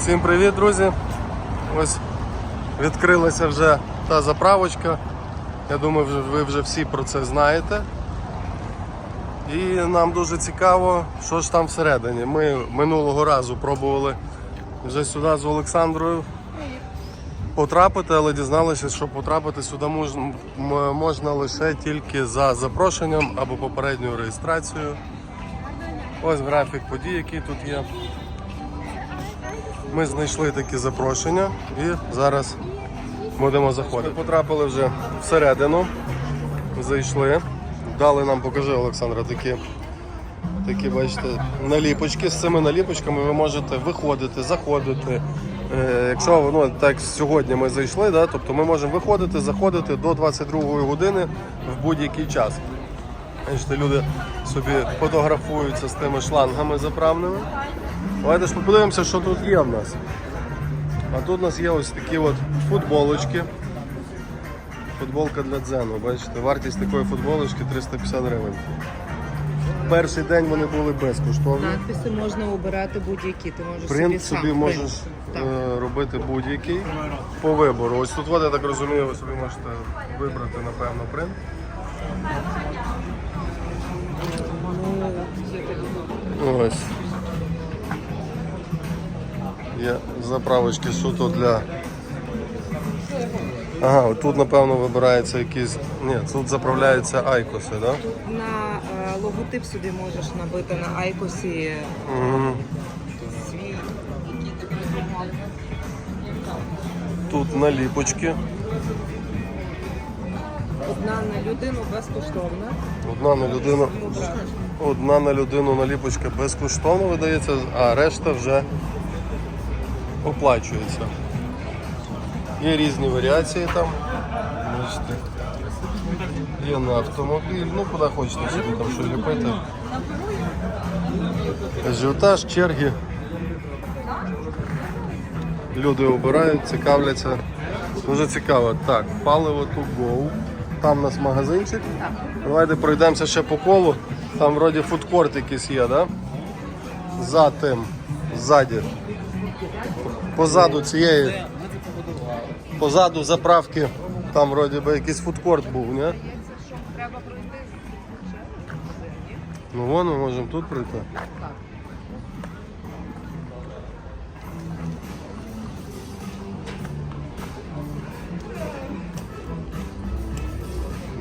Всім привіт, друзі! Ось відкрилася вже та заправочка. Я думаю, ви вже всі про це знаєте. І нам дуже цікаво, що ж там всередині. Ми минулого разу пробували вже сюди з Олександрою потрапити, але дізналися, що потрапити сюди можна, можна лише тільки за запрошенням або попередньою реєстрацією. Ось графік подій, який тут є. Ми знайшли такі запрошення і зараз будемо заходити. Потрапили вже всередину, зайшли. Дали нам, покажи Олександра, такі, такі бачите, наліпочки. З цими наліпочками ви можете виходити, заходити. Е, якщо ну, так сьогодні ми зайшли, да, тобто ми можемо виходити, заходити до 22 години в будь-який час. Люди собі фотографуються з тими шлангами заправними. Давайте ж подивимося, що тут є в нас. А тут у нас є ось такі от футболочки. Футболка для дзену. Бачите, вартість такої футболочки 350 гривень. Перший день вони були безкоштовні. Надписи можна обирати будь-які. Ти можеш Принт собі, собі сам можеш принт. Так. е, робити будь-який по вибору. Ось тут, от, я так розумію, ви собі можете вибрати, напевно, принт. Ось. Є заправочки суто для. Ага, тут напевно вибирається якийсь. Ні, тут заправляються айкоси, так? Да? На е, логотип собі можеш набити на айкосі Угу. свій. Тут наліпочки. Одна на людину безкоштовна. Одна на людину. Одна на людину наліпочка безкоштовно видається, а решта вже оплачується. Є різні варіації там. Бачите. Є на автомобіль, ну куди хочете собі там що ліпити. Ажіотаж, черги. Люди обирають, цікавляться. Дуже цікаво. Так, паливо to go. Там у нас магазинчик. Давайте пройдемося ще по колу. Там вроді фудкорт якийсь є, да? За тим, ззаді. Позаду цієї. Позаду заправки. Там вроді би якийсь фудкорт був, ні? Ну вон ми можемо тут пройти.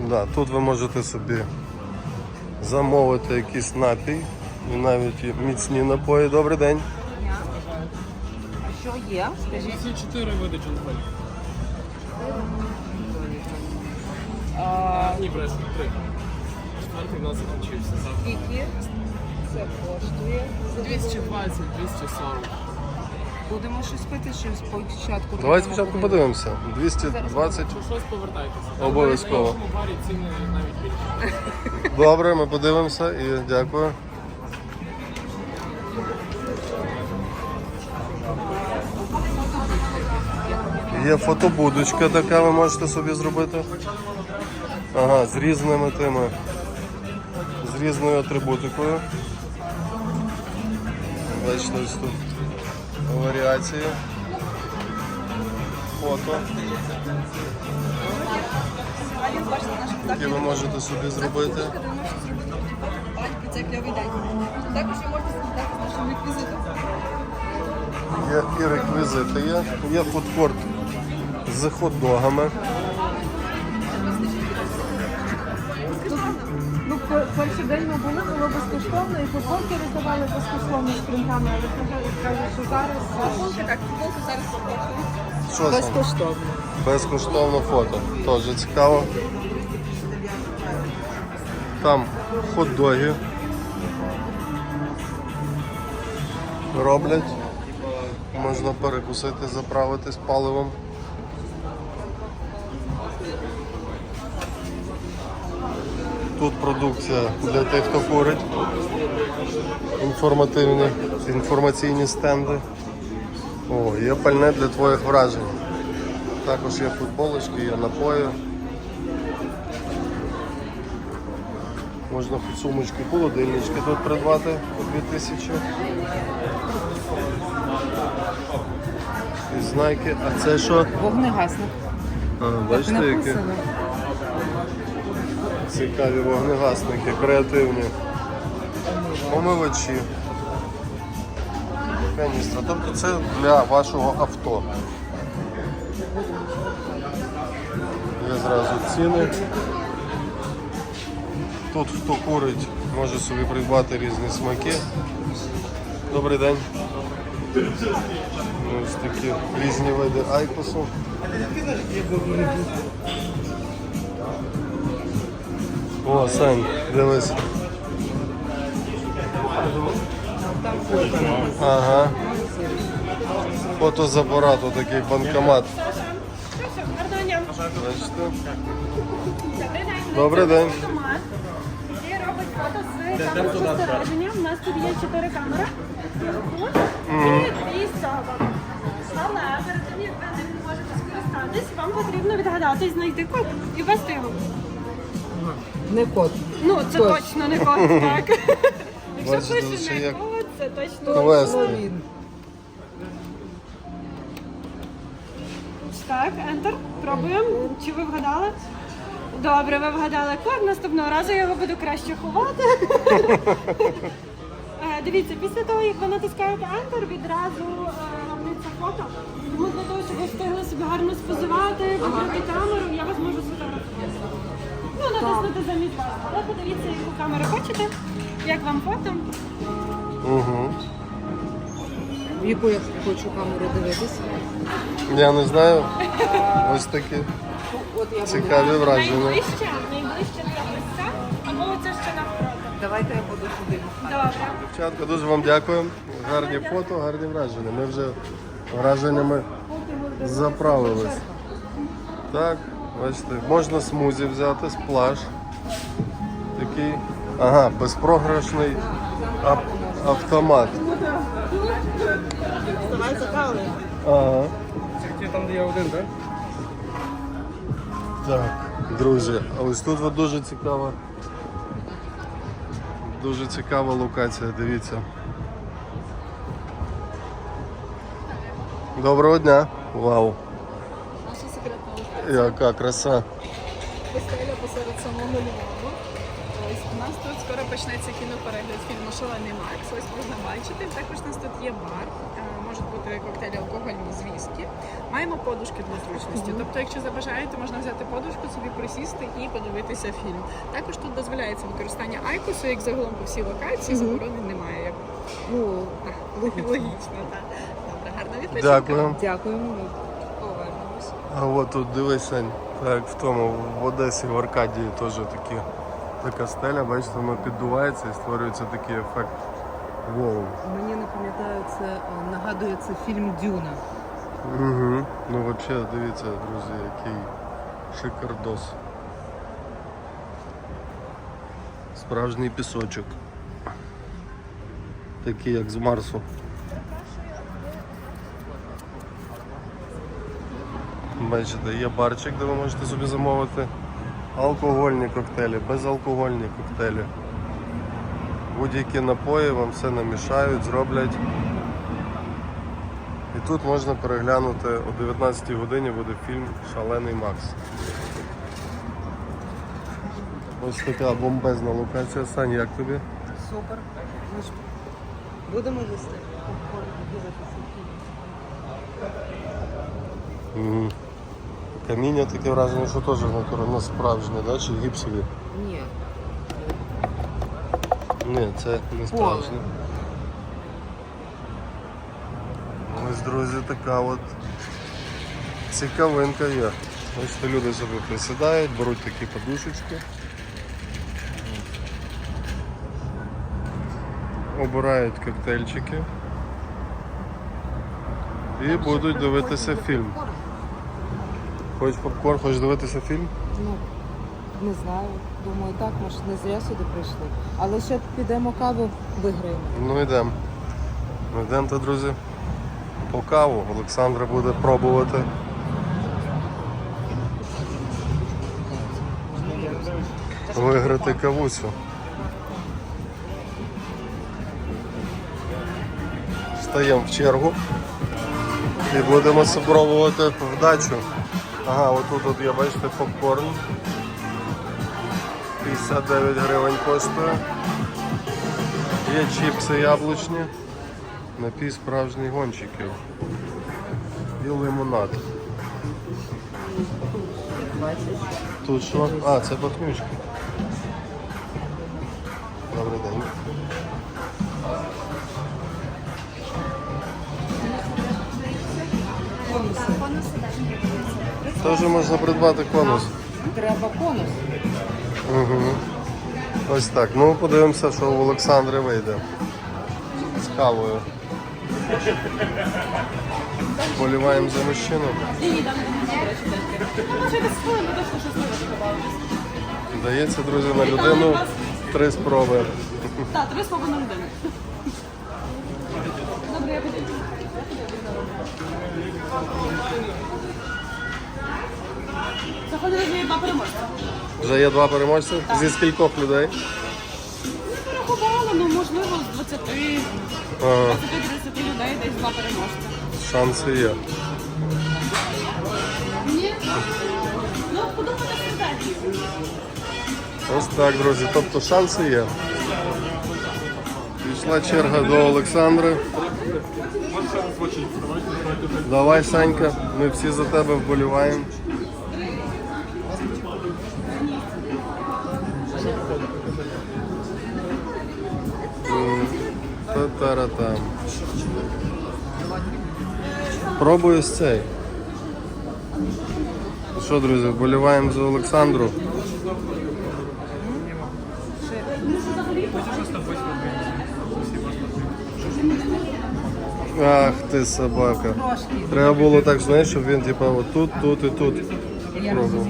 Да, тут ви можете собі замовити якийсь напій і навіть міцні напої. Добрий день. Що є? Скажіть. Всі чотири види джунглей. А, Ні, бреш, три. Четвертий в нас закінчився. скільки це коштує? 220, 240. Будемо щось пити, чи спочатку? Давайте спочатку подивимося. 220. Щось повертайтеся. Обов'язково. В нашому барі ціни навіть більше. Добре, ми подивимося і дякую. Є фотобудочка така, ви можете собі зробити. Ага, з різними тими, з різною атрибутикою. Бачите, ось тут варіації. Фото. які ви можете собі зробити. Це кльовий день. Також складати з нашим реквізитом. Є і реквізити, є, є фудкорт з хот-догами. Ну, перший день ми були, було безкоштовно, і футболки роздавали безкоштовно з принтами, але кажуть, кажуть, що зараз... Футболки, так, футболки зараз. Що? Безкоштовно. Безкоштовно фото. Теж цікаво. Там хот-доги. Роблять. Можна перекусити, заправитись паливом. Тут продукція для тих, хто курить. Інформативні, інформаційні стенди. О, є пальне для твоїх вражень. Також є футболочки, є напої. Можна сумочки, холодильнички тут придбати по 2000. знаки. А це що? Вогнегасник. А, бачите, написано. Цікаві вогнегасники, креативні. Помивачі. Каністра. Тобто це для вашого авто. Є зразу ціни. Тут хто курить, може собі придбати різні смаки. Добрий день. Ось такі різні види айкосу. О, Сань, дивись. Ага. Апарату, такий банкомат. Добрий день. І робить фото з камери спостереження. У нас тут є чотири камери. І дві цього. Але перед тим, як ви ним можете скористатись, вам потрібно відгадати знайти код і ввести його. Не код. Ну, це Точно. точно не код, так. Якщо Бачите, пише не як код, це точно Квести. Він. Так, Enter. Пробуємо. Чи ви вгадали? Добре, ви вгадали код. Наступного разу я його буду краще ховати. Е, Дивіться, після того, як ви натискаєте Enter, відразу е, робиться фото. Тому для того, щоб ви встигли собі гарно спозувати, вибрати камеру, я вас можу натиснути замість вас. Але подивіться, яку камеру хочете, як вам фото. Угу. В яку я хочу камеру дивитись. Я не знаю. Ось такі цікаві враження. Найближче, найближче це ось це, або це ще навпроти. Давайте я буду сюди. Добре. Дівчатка, дуже вам дякую. Гарні фото, гарні враження. Ми вже враженнями заправились. Так, бачите, можна смузі взяти, сплаш. Такий. Ага, безпрограшний ав- автомат. Ага. Там, де я один, так? Так, друзі, а ось тут от дуже цікава. Дуже цікава локація, дивіться. Доброго дня! Вау! Яка краса! Постеля посеред самого Львову. Ось у нас тут скоро почнеться кіноперегляд фільму Шалений Макс. Ось можна бачити. Також у нас тут є бар. Е, Можуть бути коктейлі алкогольні з віскі. Маємо подушки для зручності. Тобто, якщо забажаєте, можна взяти подушку, собі присісти і подивитися фільм. Також тут дозволяється використання айкосу, як загалом по всій локації, заборони немає. Ну, так, логічно, так. Добре, гарна відпочинку. Дякую. дякуємо. А от тут дивись, Сань, так в тому в Одесі, в Аркадії теж такі, така стеля, бачите, воно піддувається і створюється такий ефект. Воу. Мені напам'ятаю, це е, нагадує це фільм Дюна. Угу. Ну взагалі, дивіться, друзі, який шикардос. Справжній пісочок. Такий, як з Марсу. Бачите, є барчик, де ви можете собі замовити алкогольні коктейлі, безалкогольні коктейлі. Будь-які напої вам все намішають, зроблять. І тут можна переглянути о 19 годині буде фільм Шалений Макс. Ось така бомбезна локація. Сань, як тобі? Супер. Ми ж будемо їсти. Угу. Каміння таке враження, що теж натурально справжнє, да? чи гіпсові? Ні. Ні, це не справжнє. Ось, друзі, така от цікавинка є. Ось то люди собі присідають, беруть такі подушечки. Обирають коктейльчики і будуть дивитися фільм. Хочеш попкорн, хочеш дивитися фільм? Ну, не знаю. Думаю, так, ми ж не зря сюди прийшли. Але ще підемо каву виграємо. Ну йдемо. Ну йдемо, друзі. По каву. Олександра буде пробувати. Виграти кавусю. Стаємо в чергу. І будемо спробувати вдачу. Ага, отут от є, бачите, попкорн. 59 гривень коштує. Є чіпси яблучні. Напій справжніх гонщиків. І лимонад. Тут що? А, це пахнючки. Добрий день. Теж можна придбати конус. Треба конус. Угу. Ось так. Ну, подивимося, що в Олександри вийде. З кавою. Боліваємо за мужчину. Дається, друзі, на людину три спроби. Так, три слова на людину. Добре, я подивлюсь. Заходили з неї два переможця. Вже є два переможці. Зі скількох людей? Не порахувала, ну можливо з 20 Ага, 20-30 людей десь два переможця. шанси є. Ні? Ну, подумайте стратегію. Ось так, друзі. Тобто шанси є. Пішла черга до Олександри. Давай, Санька, ми всі за тебе вболіваємо. Та-та-ра-там. Пробую з цей. Що, друзі, вболіваємо за Олександру. Ах ти собака. Треба було так, знаєш, щоб він типа отут, тут і тут. Пробував.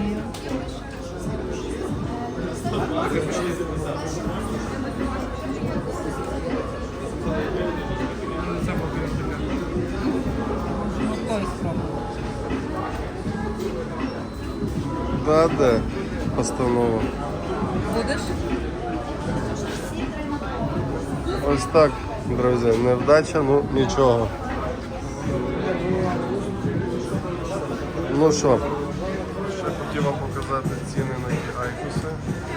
Да, де постанова. Будеш? Ось так, друзі, невдача, ну нічого. Ну що, показати ціни на ті айкуси,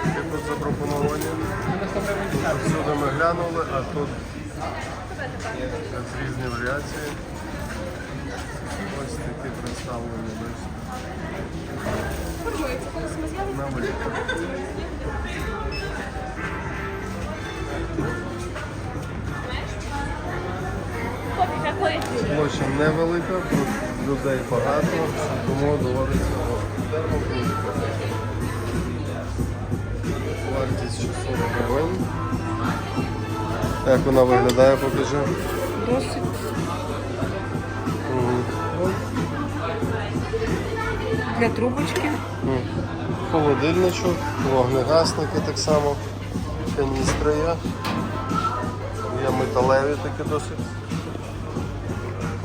які тут запропоновані. Всюди ми глянули, а тут різні варіації. Ось такі представлені бачите. На вибір. Площа невелика, тут людей багато, тому доводиться Вартість 600 гривень. Як вона виглядає, покажи. Досить. Для трубочки. Холодильничок, вогнегасники так само, каністри є. Є металеві такі досить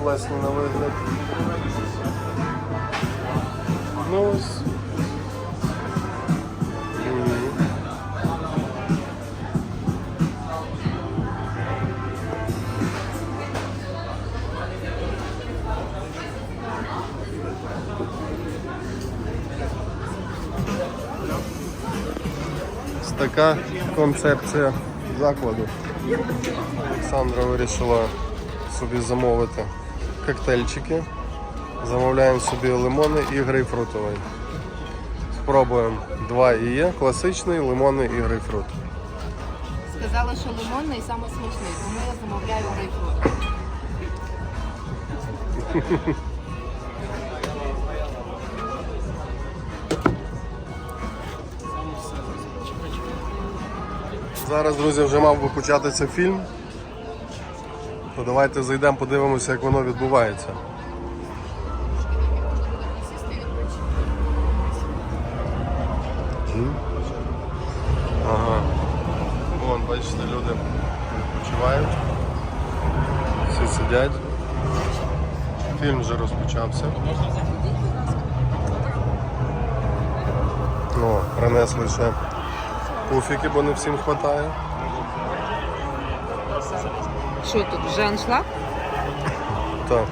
класні на вигляд. Ну ось. Така концепція закладу. Олександра вирішила собі замовити коктейльчики. Замовляємо собі лимони і грейпфрутовий. Спробуємо. Два і є. Класичний, лимонний і грейпфрут. Сказали, що лимонний саме смачний, тому я замовляю грейпфрут. Зараз, друзі, вже мав би початися фільм. То давайте зайдемо, подивимося, як воно відбувається. М? Ага. Вон, бачите, люди відпочивають. Всі сидять. Фільм вже розпочався. Ну, принесли ще пуфіки, бо не всім вистачає. Що тут, вже аншлаг? Так.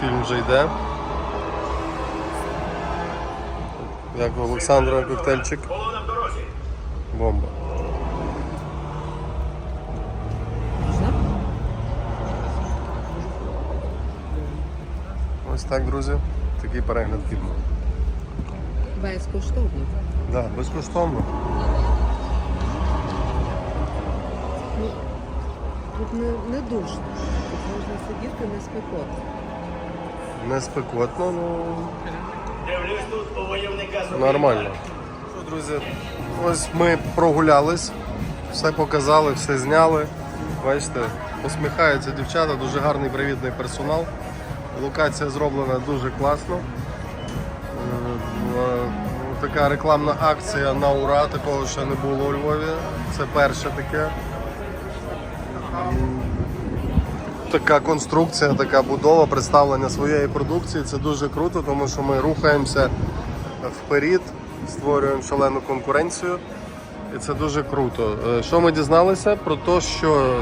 Фільм вже йде. Як у Олександра коктейльчик. Бомба. Ось так, друзі. Такий перегляд фільму. Безкоштовно. Да, безкоштовно. Тут не, не душно. Тут можна сидіти не спекотно. Не спекотно, ну. Нормально. Що, друзі, ось ми прогулялись, все показали, все зняли. Бачите, посміхаються дівчата, дуже гарний привітний персонал. Локація зроблена дуже класно. Е, е, Така рекламна акція на ура, такого ще не було у Львові. Це перше таке. така конструкція, така будова, представлення своєї продукції. Це дуже круто, тому що ми рухаємося вперед, створюємо шалену конкуренцію. І це дуже круто. Е, Що ми дізналися? Про те, що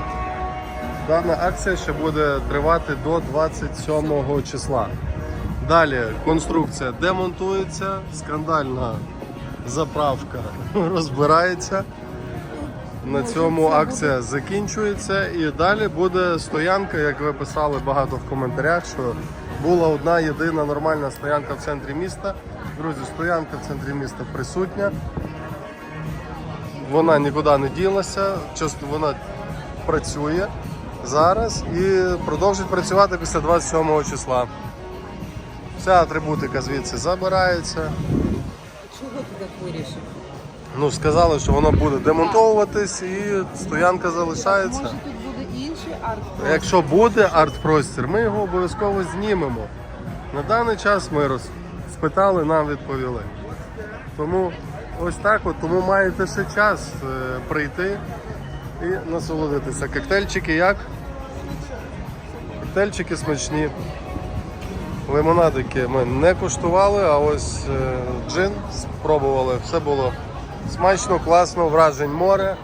дана акція ще буде тривати до 27 числа. Далі конструкція демонтується, скандальна заправка розбирається. На цьому акція закінчується і далі буде стоянка, як ви писали багато в коментарях, що була одна єдина нормальна стоянка в центрі міста. Друзі, стоянка в центрі міста присутня. Вона нікуди не ділася, часто вона працює зараз і продовжить працювати після 27 числа. Вся атрибутика звідси забирається. Чого ти так вирішив? Ну, сказали, що воно буде демонтовуватись і стоянка залишається. Може тут буде інший арт Якщо буде арт-простір, ми його обов'язково знімемо. На даний час ми роз... спитали, нам відповіли. Тому ось так от, тому маєте ще час е, прийти і насолодитися. Коктейльчики як? Коктейльчики смачні. Лимонадики ми не куштували, а ось е, джин спробували. Все було смачно, класно, вражень море.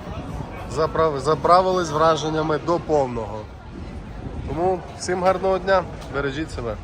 Заправ... Заправились враженнями до повного. Тому всім гарного дня, бережіть себе.